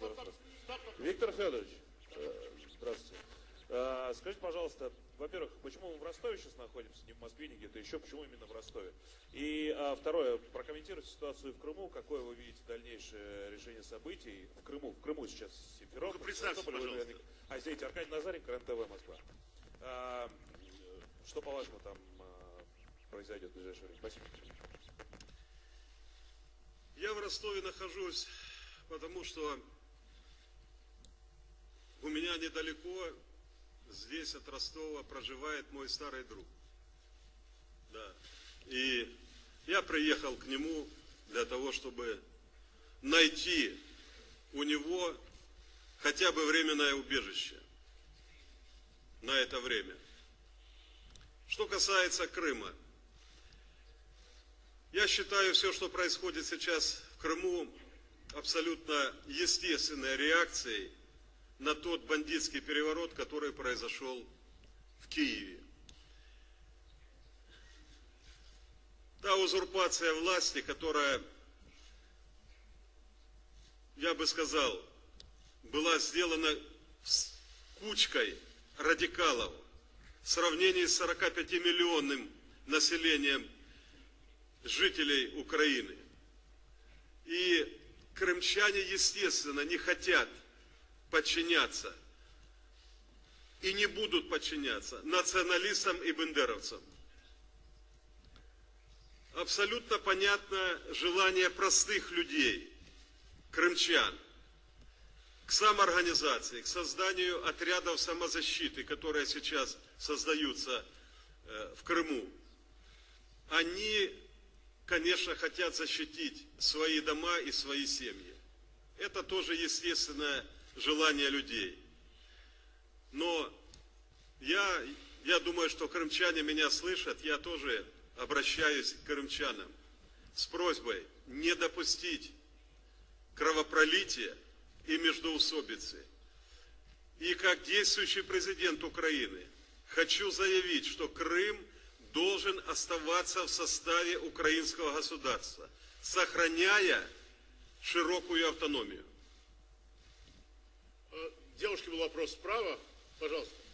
Хорошо. Виктор Федорович, э, здравствуйте. Э, Скажите, пожалуйста, во-первых, почему мы в Ростове сейчас находимся, не в Москве, не где-то еще, почему именно в Ростове? И а, второе, прокомментируйте ситуацию в Крыму, какое вы видите дальнейшее решение событий в Крыму? В Крыму сейчас Симферополь, Ну, представьте, пожалуйста. А, извините, Аркадий Назаренко, РЕН-ТВ, Москва. А, Что, по-вашему, там а, произойдет в ближайшее время? Спасибо. Я в Ростове нахожусь, потому что у меня недалеко, здесь от Ростова, проживает мой старый друг. Да. И я приехал к нему для того, чтобы найти у него хотя бы временное убежище на это время. Что касается Крыма, я считаю, все, что происходит сейчас в Крыму, абсолютно естественной реакцией на тот бандитский переворот, который произошел в Киеве. Та узурпация власти, которая, я бы сказал, была сделана с кучкой радикалов в сравнении с 45-миллионным населением жителей Украины. И крымчане, естественно, не хотят подчиняться и не будут подчиняться националистам и бендеровцам. Абсолютно понятно желание простых людей, крымчан, к самоорганизации, к созданию отрядов самозащиты, которые сейчас создаются э, в Крыму. Они конечно, хотят защитить свои дома и свои семьи. Это тоже естественное желание людей. Но я, я думаю, что крымчане меня слышат, я тоже обращаюсь к крымчанам с просьбой не допустить кровопролития и междоусобицы. И как действующий президент Украины хочу заявить, что Крым должен оставаться в составе украинского государства, сохраняя широкую автономию. Был вопрос справа. Пожалуйста.